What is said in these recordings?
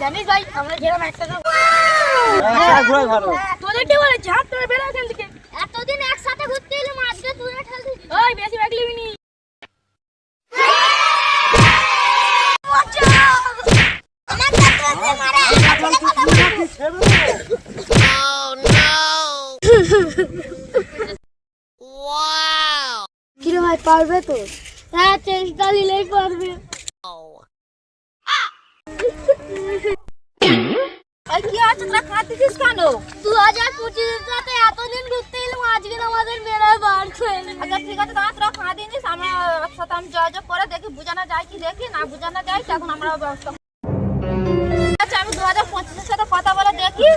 জানিস ভাই আমরা যেরকম একসাথে ভালো। তোদের কি বলে ঝাঁপ তোরা বেরো এখান থেকে। এতদিন একসাথে ঘুরতে এলাম আজকে তুই ঠেলতে ওই বেশি ব্যাগ লিবি নি। কিরে ভাই পারবে তো? হ্যাঁ চেষ্টা নিলেই পারবে। আর কি আছে তোরা কাঁদতেছিস কেন? দু হাজার পঁচিশের সাথে এতদিন ঘুরতে এলাম আজকে আমাদের বেড়ায় বার করে আচ্ছা ঠিক আছে দাঁড়া তোরা কাঁদিনিস আমরা একসাথে আমি যোগাযোগ করে দেখি বোঝানো যায় কি দেখি না বোঝানো যায় তখন আমরা ব্যবস্থা আচ্ছা আমি দু হাজার পঁচিশের সাথে কথা বলে দেখি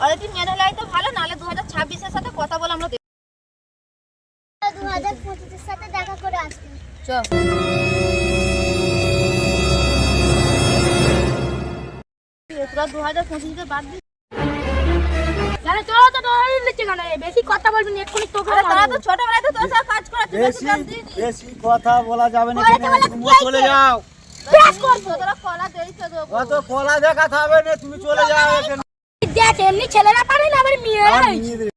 আর যদি মেনে লাই তো ভালো নাহলে দু হাজার ছাব্বিশের সাথে কথা বলে আমরা দেখি। দু হাজার পঁচিশের সাথে দেখা করে আসব। চল। তোরা দু হাজার পঁচিশে বাদ দিস। তাহলে চলো তো তোরা নিচ্ছে কেন বেশি কথা বলবি না এক্ষুনি তোকে আরে তো ছোটবেলায় তো তোর সাথে কাজ করেছে বেশি বেশি কথা বলা যাবে না তুমি চলে যাও। কলা দেখাতে হবে না তুমি চলে যাও এমনি ছেলেরা পারে না আবার মেয়ে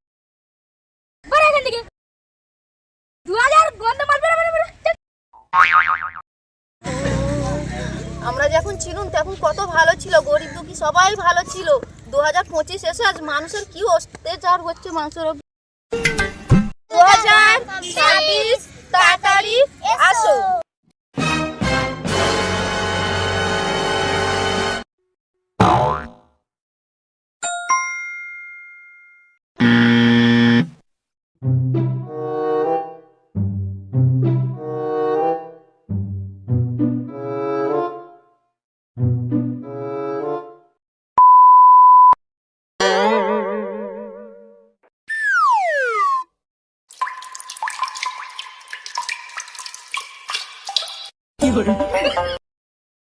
ছিলাম তখন কত ভালো ছিল, গরিব দুঃখী সবাই ভালো ছিল। দু হাজার পঁচিশ এসে আজ মানুষের কি অত্যাচার হচ্ছে মানুষের দু হাজার ছাব্বিশ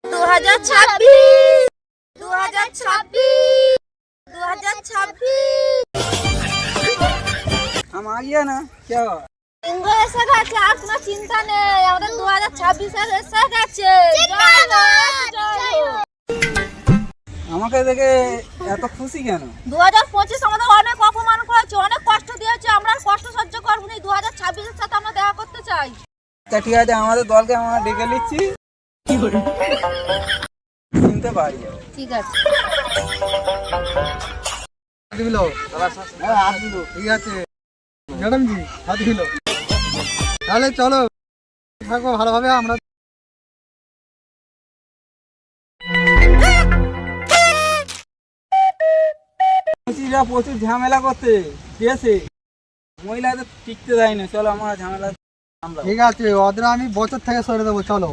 দু হাজার ছাব্বিশ দু হাজার ছাব্বিশ দু হাজার ছাব্বিশ हम आ गया ना क्या ইংরেজ এসে গেছে আর কোনো চিন্তা নেই আমাদের দু হাজার ছাব্বিশে এসে গেছে জয় মা, জয় মা। আমাকে দেখে এত খুশি কেন দু হাজার পঁচিশ আমাদের অনেক অপমান করেছে অনেক কষ্ট দিয়েছে আমরা আর কষ্ট সহ্য করবো না দু হাজার ছাব্বিশের সাথে আমরা দেখা করতে চাই তা ঠিক আছে আমাদের দলকে আমরা ডেকে নিচ্ছি। চিনতে পারি। ঠিক আছে। দিল। হ্যাঁ আর দিল। ঠিক আছে। ম্যাডাম জি হাত দিল। তাহলে চলো থাকো ভালোভাবে আমরা প্রচুর ঝামেলা করতে। দিয়েছে মহিলাদের টিকতে দেয় না চলো আমরা ঝামেলা ঠিক আছে ওদের আমি বছর থেকে সরে দেবো চলো।